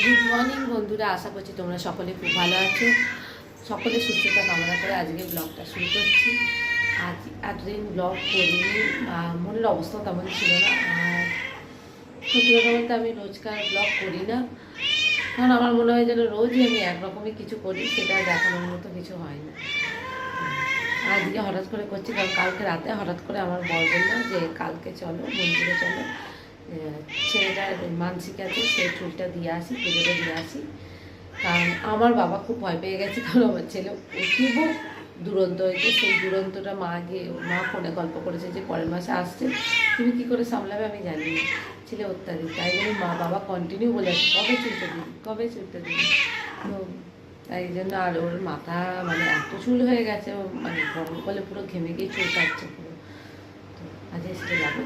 Good morning বন্ধুরা। আশা করছি তোমরা সকলে খুব ভালো আছো। সকলে সুস্থতা কামনা করে আজকে ব্লগটা শুরু করছি। আজ এতদিন ব্লগ করিনি মনের অবস্থা তেমন ছিল না। আর সত্যি কথা বলতে আমি রোজকার ব্লগ করি না। কারণ আমার মনে হয় যেন রোজই আমি একরকমই কিছু করি, সেটা দেখানোর মতো কিছু হয় না। আজকে হঠাৎ করে করছি, কারণ কালকে রাতে হঠাৎ করে আমার বর বলল যে, কালকে চলো, মন্দিরে চলো। ছেলেটার মানসিক আছে সেই চুলটা দিয়ে আসি, পুজোটা দিয়ে আসি। কারণ আমার বাবা খুব ভয় পেয়ে গেছে, কারণ আমার ছেলে অতীব দুরন্ত হয়েছে। সেই দুরন্তটা মা গিয়ে, মা ফোনে গল্প করেছে যে পরের মাসে আসছে, তুমি কী করে সামলাবে আমি জানি না। ছেলে অত্যাধিক, তাই জন্য মা বাবা কন্টিনিউ বলে আছে, কবে চুলটা দিবি? কবে চুলটা দিবি? তো তাই জন্য আর ওর মাথা মানে এত চুল হয়ে গেছে মানে গরমকালে পুরো ঘেমে গিয়ে চুল কাটছে পুরো।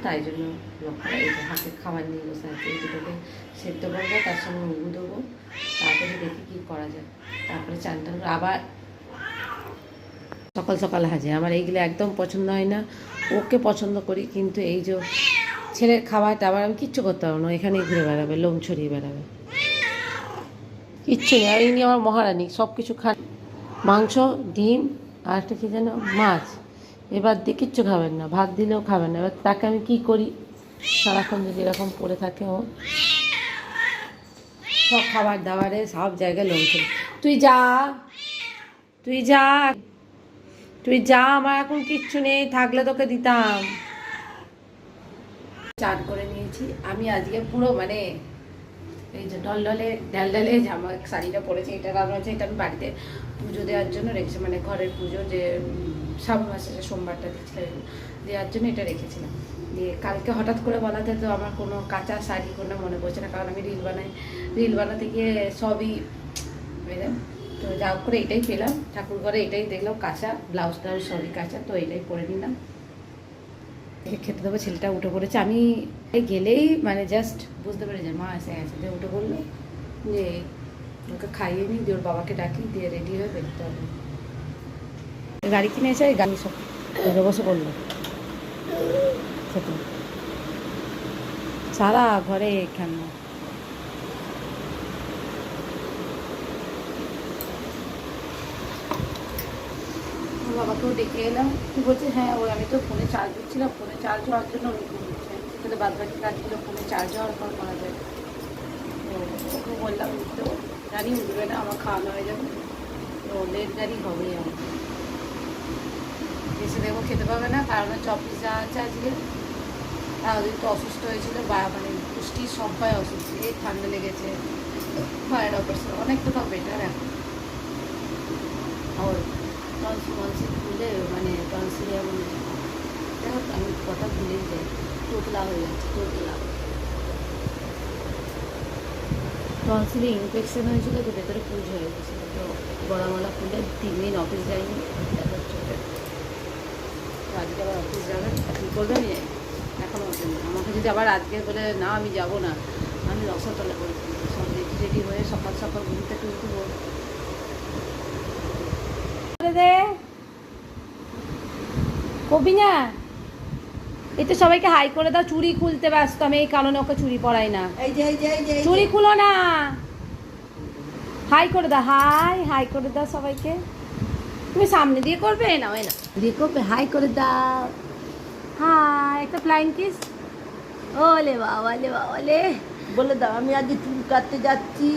তাই জন্য এই হাতে খাবার নিয়ে বসে আছে, এই দুটোকে সেদ্ধ করব, তার সঙ্গে মুগু দেবো দেখি কী করা যায়। তারপরে আবার সকাল সকাল হাজে আমার এইগুলো একদম পছন্দ হয় না, ওকে পছন্দ করি, কিন্তু এই যে ছেলের খাবারটা আবার আমি কিচ্ছু করতে পারব না এখানেই ঘুরে বেড়াবে, লোম ছড়িয়ে বেড়াবে। কিচ্ছু নেই, আর ইনি আমার মহারানী সব কিছু মাংস, ডিম, আর একটা কী যেন, মাছ। এবার দিয়ে কিচ্ছু খাবেন না, ভাত দিলেও খাবেন না। এবার তাকে আমি কী করি? সারাক্ষণ যদি এরকম পড়ে থাকে ও। সব খাবার দাবারে সব জায়গায় ছড়িয়ে তুই যা তুই যা তুই যা, আমার এখন কিচ্ছু নেই, থাকলে তোকে দিতাম। চান করে নিয়েছি। আমি আজকে পুরো মানে এই যে ডলডলে, ডালডালে জামা শাড়িটা পরেছি, এটা কারণ হচ্ছে এটা আমি বাড়িতে পুজো দেওয়ার জন্য রেখেছি। মানে ঘরের পুজো যে শ্রাবণ মাসে যে সোমবারটা দিচ্ছিলাম দেওয়ার জন্য এটা রেখেছিলাম। দিয়ে কালকে হঠাৎ করে বলাতে তো আমার কোনো কাঁচা শাড়ি কোনো মনে পড়ছে না, কারণ আমি রিল বানাই। রিল বানাতে গিয়ে সবই বুঝলেন তো যা করে এটাই পেলাম। ঠাকুর ঘরে এটাই দেখলাম, কাঁচা, ব্লাউজ টাউজ সবই কাঁচা, তো এটাই পরে নিলাম। খেতে দেবো ছেলেটা উঠে পড়েছে। আমি গেলেই মানে জাস্ট বুঝতে পেরে যে মা এসে গেছে। দিয়ে উঠে পড়ল যে, ওকে খাইয়ে নিই দিয়ে ওর বাবাকে ডাকি, দিয়ে রেডি হয়ে বেরোতে হবে। গাড়ি কিনে এসে গাড়ি সব বসে পড়ল। খেতে সারা ঘরে খেলনা। বাবাকেও ডেকে এলাম। কি বলছে? হ্যাঁ ওই আমি তো ফোনে চার্জ দিচ্ছিলাম। ফোনে চার্জ হওয়ার জন্য উনি ঘুমিয়েছে কিন্তু বাদ বাকি কাজগুলো ফোনে চার্জ হওয়ার পর করা যায়। তো ওকে বললাম, তো জানি উঠবে না, আমার খাওয়ানো হয়ে যাবে। তো লেট গাড়ি হবেই আমার। এসে দেখব, খেতে পাবে না। কারণ হচ্ছে অফিস যাওয়া আছে আজকে আর ওদিন তো অসুস্থ হয়েছিল, বা মানে পুষ্টি সবাই অসুস্থ। এই ঠান্ডা লেগেছে। ভাইয়ের অপারেশন অনেক তো তাও বেটার এখন। আর টনসিল খুলে মানে টনসিল এমন দেখো আমি কথা ভুলেই যাই। তোতলা হয়ে যাচ্ছে তোতলা টনসিলে ইনফেকশন হয়েছিল, তো ভেতরে পুজ হয়ে গেছিল তো গলামলা খুলে তিন দিন অফিস দেখা তো আজকে আবার অফিস যাবেন কী করবেন এখনও ওঠেন আমাকে যদি আবার আজকে বলে না আমি যাব না। আমি রসতলা করে সব রেডি রেডি হয়ে সকাল সকাল ঘুম থেকে উঠবো। দে। কবি না এই তো সবাইকে হাই করে দাও। চুরি খুলতে ব্যস্ত আমি এই কারণে ওকে চুরি পরাই না। চুড়ি খুলো না। হাই করে দাও হাই হাই করে দাও সবাইকে। তুমি সামনে দিয়ে করবে? না ওই না দিয়ে করবে? হাই করে দাও। হাই একটা ফ্লাইং কিস ওলে বাবা লে বাবা লে বলে দাও আমি আজকে চুল কাটতে যাচ্ছি।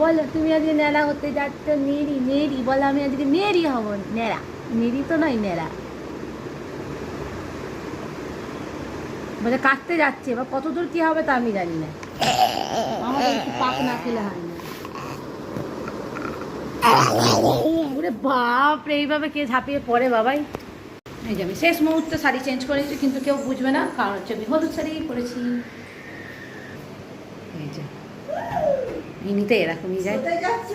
বলো তুমি আজকে নেড়া হতে যাচ্ছ? মেরি মেরি বলো আমি আজকে মেরি হব নেড়া মেরি তো নয় নেড়া বলে কাটতে যাচ্ছে। এবার কত দূর কি হবে তা আমি জানি না। আমাদের পাক না খেলে হয় না। ওরে বাপ রে এইভাবে কে ঝাঁপিয়ে পড়ে বাবাই? এই যে আমি শেষ মুহূর্তে শাড়ি চেঞ্জ করেছি কিন্তু কেউ বুঝবে না কারণ হচ্ছে আমি হলুদ শাড়ি পরেছি। এই যে ইনিতে এরকমই যায়। যাচ্ছ?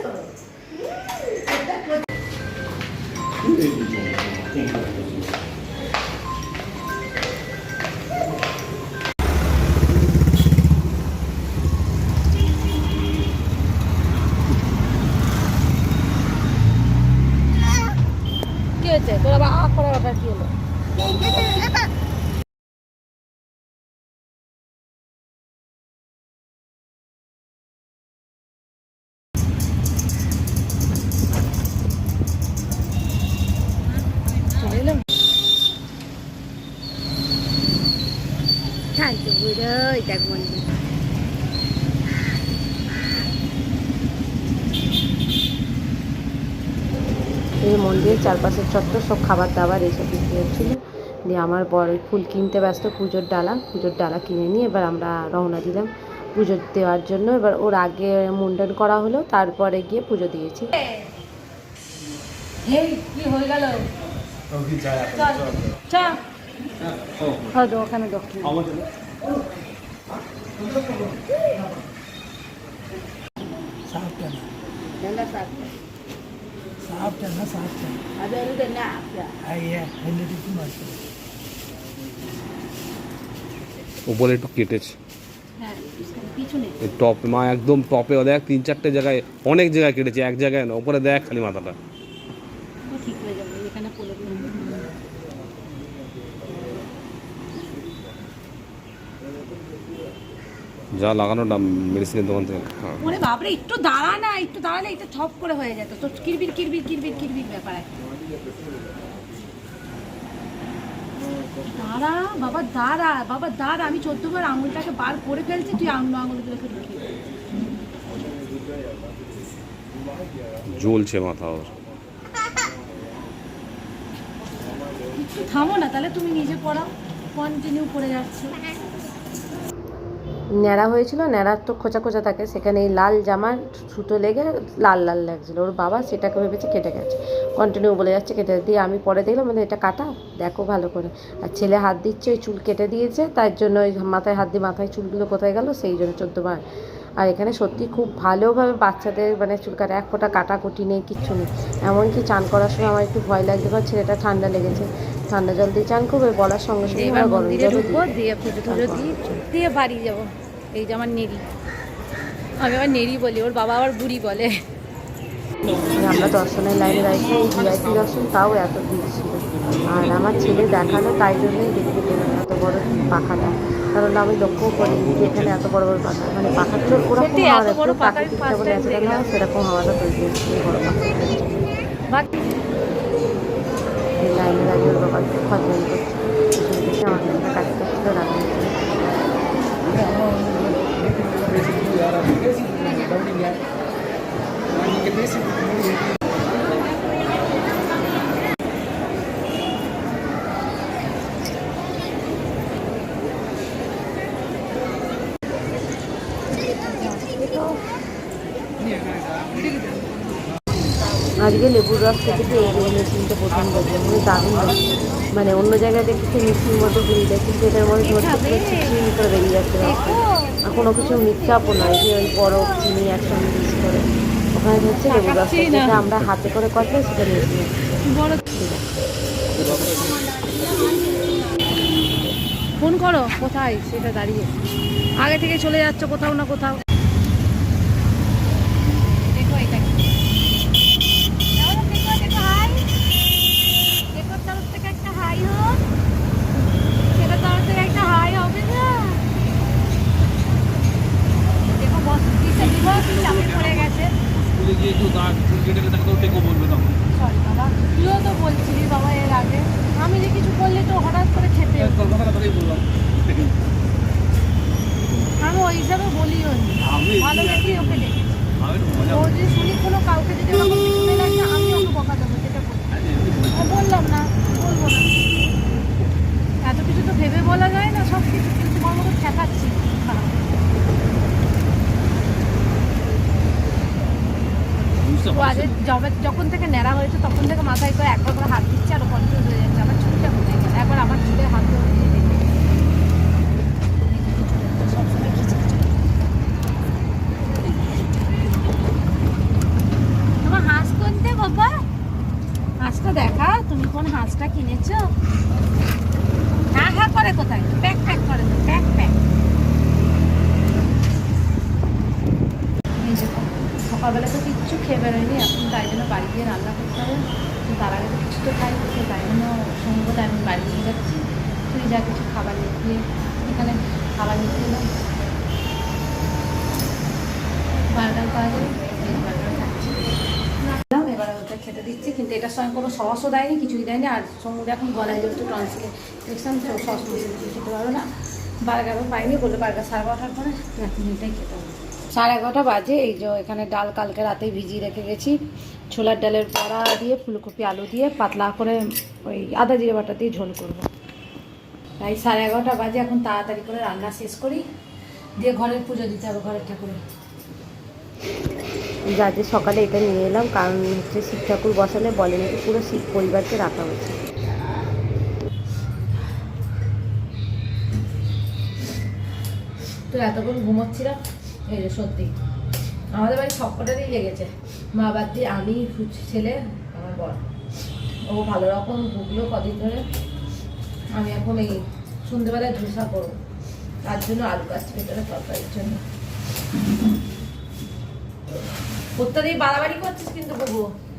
হয়েছে তোর আবার আপ করার ব্যাপার কি হলো Thank you, Buddha. Thank you. এই মন্দিরের চারপাশের চত্বর সব খাবার দাবার এইসব বিক্রি হচ্ছিল। দিয়ে আমার বর ওই ফুল কিনতে ব্যস্ত পুজোর ডালা পুজোর ডালা কিনে নিয়ে এবার আমরা রওনা দিলাম পুজো দেওয়ার জন্য। এবার ওর আগে মুন্ডন করা হলো তারপরে গিয়ে পুজো দিয়েছি। কি হয়ে গেল? হয়তো after hasa after. Adarida na after. Ah, Ayya hende tu উপরে একটু কেটেছে টপ মা একদম টপে দেখ তিন চারটে জায়গায় অনেক জায়গায় কেটেছে এক জায়গায় না ওপরে দেখ খালি মাথাটা। যা লাগানোটা মেডিসিনের দোকান থেকে। হ্যাঁ। ওরে বাপরে একটু দাঁড়া না একটু দাঁড়ালে এটা ছপ করে হয়ে যেত। তো কিরবির কিরবির কিরবির কিরবির ব্যাপার। দাঁড়া বাবা দাঁড়া বাবা দাঁড়া আমি চোদ্দবার আঙুলটাকে বার করে ফেলছি তুই আঙুল আঙুলগুলোকে ঢুকিয়ে। জ্বলছে মাথা ওর। থামো না তাহলে তুমি নিজে পড়াও। কন্টিনিউ করে যাচ্ছে। ন্যাড়া হয়েছিল, ন্যাড়ার তো খোঁচা খোঁচা থাকে, সেখানে এই লাল জামার সুতো লেগে লাল লাল লাগছিল। ওর বাবা সেটাকে ভেবেছে কেটে গেছে। কন্টিনিউ বলে যাচ্ছে, কেটে দিয়ে আমি পরে দেখলাম মানে এটা কাটা, দেখো ভালো করে। আর ছেলে হাত দিচ্ছে, ওই চুল কেটে দিয়েছে, তার জন্য ওই মাথায় হাত দিয়ে মাথায় চুলগুলো কোথায় গেল, সেই জন্য চোদ্দবার আর এখানে সত্যি খুব ভালোভাবে বাচ্চাদের মানে চুল কাটা এক ফোঁটা কাটাকুটি নেই, কিচ্ছু নেই। এমনকি চান করার সময় আমার একটু ভয় লাগছে কারণ ছেলেটা ঠান্ডা লেগেছে। ঠান্ডা জল দিয়ে চান করবে বলার সঙ্গে সঙ্গে এবার মন্দিরে ঢুকবো দিয়ে পুজো টুজো দিই দিয়ে বাড়ি যাব। এই যে আমার নেড়ি। আমি আবার নেড়ি বলি ওর বাবা আবার বুড়ি বলে। আমরা দর্শনের লাইনে দাঁড়িয়ে এই ভিআইপি দর্শন তাও এত ভিড় ছিল। আর আমার ছেলে দেখাল তাই জন্যই দেখতে পেলাম এত বড় পাখাটা। কারণ আমি লক্ষ্য করি যে এখানে এত বড় বড় পাখা। মানে ওরকম হাওয়া দেয়, পুরো পাখা সেরকম হাওয়াটা তৈরি বড় পাখা লাইনে দাঁড়িয়ে ওর বাবা একটু খরচা করছে পিছনে দেখে আমার মেয়েটা কাজ করছিল রান্না আজকে লেবুর রস থেকে এই মেশিনটা প্রথম দেখলাম মানে দারুণ মানে অন্য জায়গায় দেখেছি মিষ্টির মতো যায় কিন্তু এটার মধ্যে চিনি করে বেরিয়ে যাচ্ছে আর কোনো কিছু মিক্সআপও নয় যে ওই বরফ চিনি একসঙ্গে মিক্স করে। ওখানে হচ্ছে লেবুর রস যেটা আমরা হাতে করে কষলে সেটা মেশিনে ফোন করো কোথায়? সেটা দাঁড়িয়ে। আগে থেকে চলে যাচ্ছ কোথাও না কোথাও দেখো এটা কি। দেখো বস কিসে দিব কি চাপে পড়ে গেছে স্কুলে গিয়ে কেউ দাঁড় চুল তাকে তো টেকো বলবে তখন। সরি বাবা তুইও তো বলছিলি বাবা এর আগে। আমি যে কিছু করলে তো হঠাৎ করে খেপে উঠি। তোর বললাম। আমি ওই হিসাবে বলিও নি। ভালো দেখি ওকে দেখি। আমি একটু মজা ও যদি শুনি কোনো কাউকে যদি আমার পিছনে লাগে আমি ওকে বকা দেবো যেটা বললাম না বলব না এত কিছু তো ভেবে বলা যায় না সব কিছু কিন্তু তোমার মতো ঠেকাচ্ছি খারাপ বুঝতে ও আগে যবে যখন থেকে ন্যাড়া হয়েছে, তখন থেকে মাথায় করে একবার করে হাত দিচ্ছে আর কনফিউজ হয়ে যাচ্ছে। আমার চুলটা হয়ে গেল? একবার আমার চুলে হাত ধরে হাঁসটা দেখা, তুমি কোন হাঁসটা কিনেছো? হ্যাঁ হ্যাঁ করে কোথায়? প্যাক প্যাক করে প্যাক প্যাক এই যে সকালবেলা তো কিচ্ছু খেয়ে বেরোয়নি, এখন তাই জন্য বাড়ি গিয়ে রান্না করতে হবে। তার আগে তো কিছু তো খাই, তো তাই জন্য সঙ্গটা আমি বাড়ি নিয়ে যাচ্ছি। তুই যা কিছু খাবার নিয়ে এখানে খাবার নিতে এলাম। বার্গার পাওয়া যাবে খাচ্ছি। এবার ওটা খেতে দিচ্ছি, কিন্তু এটার সঙ্গে কোনো সসও দেয়নি, কিছুই দেয়নি। আর সঙ্গে এখন গলায় যেহেতু টনসিলে দেখছিলাম সস খেতে পারো না। বার্গারও পাইনি বলে বার্গার সাড়ে বারোটার পরে রাত্রি এটাই খেতে হবে। সাড়ে এগারোটা বাজে এই যে এখানে ডাল কালকে রাতে ভিজিয়ে রেখে গেছি। ছোলার ডালের বড়া দিয়ে ফুলকপি আলু দিয়ে পাতলা করে ওই আদা জিরে বাটা দিয়ে ঝোল করব। তাই সাড়ে এগারোটা বাজে এখন তাড়াতাড়ি করে রান্না শেষ করি। দিয়ে ঘরের পুজো দিতে হবে ঘরের ঠাকুরে যাতে সকালে এটা নিয়ে এলাম কারণ হচ্ছে শিব ঠাকুর বসালে বলে নাকি পুরো শিব পরিবারকে রাখা হয়েছে। তো এতক্ষণ ঘুমোচ্ছিলাম। এই সত্যি। আমাদের বাড়ি সবকটাতেই লেগেছে। মা বাদ দিয়ে আমি, ছেলে, আমার বর। ও ভালো রকম ভুগলো কদিন ধরে। আমি এখন এই সন্ধ্যেবেলায় ধোসা করব। তার জন্য আলু গাছ ভেতরে তরকারির জন্য। প্রত্যেকেই বাড়াবাড়ি করছিস কিন্তু বুবু।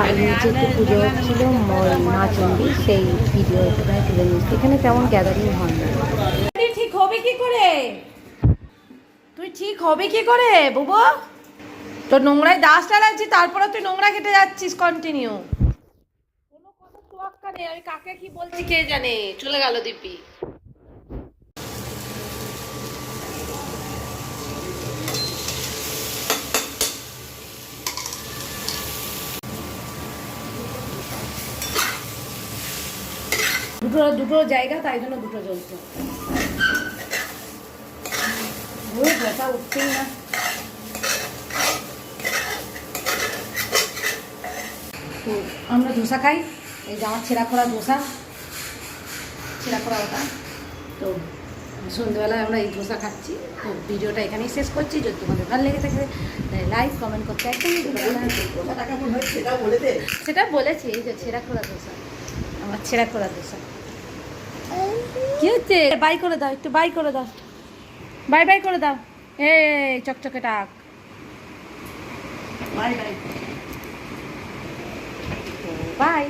বাড়ির একটু পুজো হচ্ছিল ম- সেই ভিডিও তুলে এখানে তেমন গ্যাদারিং হয় না। ঠিক হবে কি করে? তুই ঠিক হবে কি করে, বুবু? তোর নোংরায় দাসটা লাগছে তারপরে তুই নোংরা কেটে যাচ্ছিস কন্টিনিউ কোনো কথা তোয়াক্কা নেই, আমি কাকে কি বলছি কে জানে? চলে গেল দিব্যি দুটো দুটো জায়গা তাই জন্য দুটো জ্বলছে। ব্যথা উঠছেই না। তো আমরা ধোসা খাই। এই যে আমার ছেঁড়া খোলা ধোসা ছেঁড়া খোলা ওটা। তো সন্ধ্যেবেলায় আমরা এই ধোসা খাচ্ছি। তো ভিডিওটা এখানেই শেষ করছি। যদি তোমাদের ভালো লেগে থাকে লাইক কমেন্ট করতে একদমই। সেটা বলেছি এই যে ছেঁড়া খোলা ধোসা। আমার ছেঁড়া খোলা ধোসা। কি হচ্ছে? বাই করে দাও একটু বাই করে দাও। বাই বাই করে দাও। এ চকচকে টাক। Bye bye. বাই।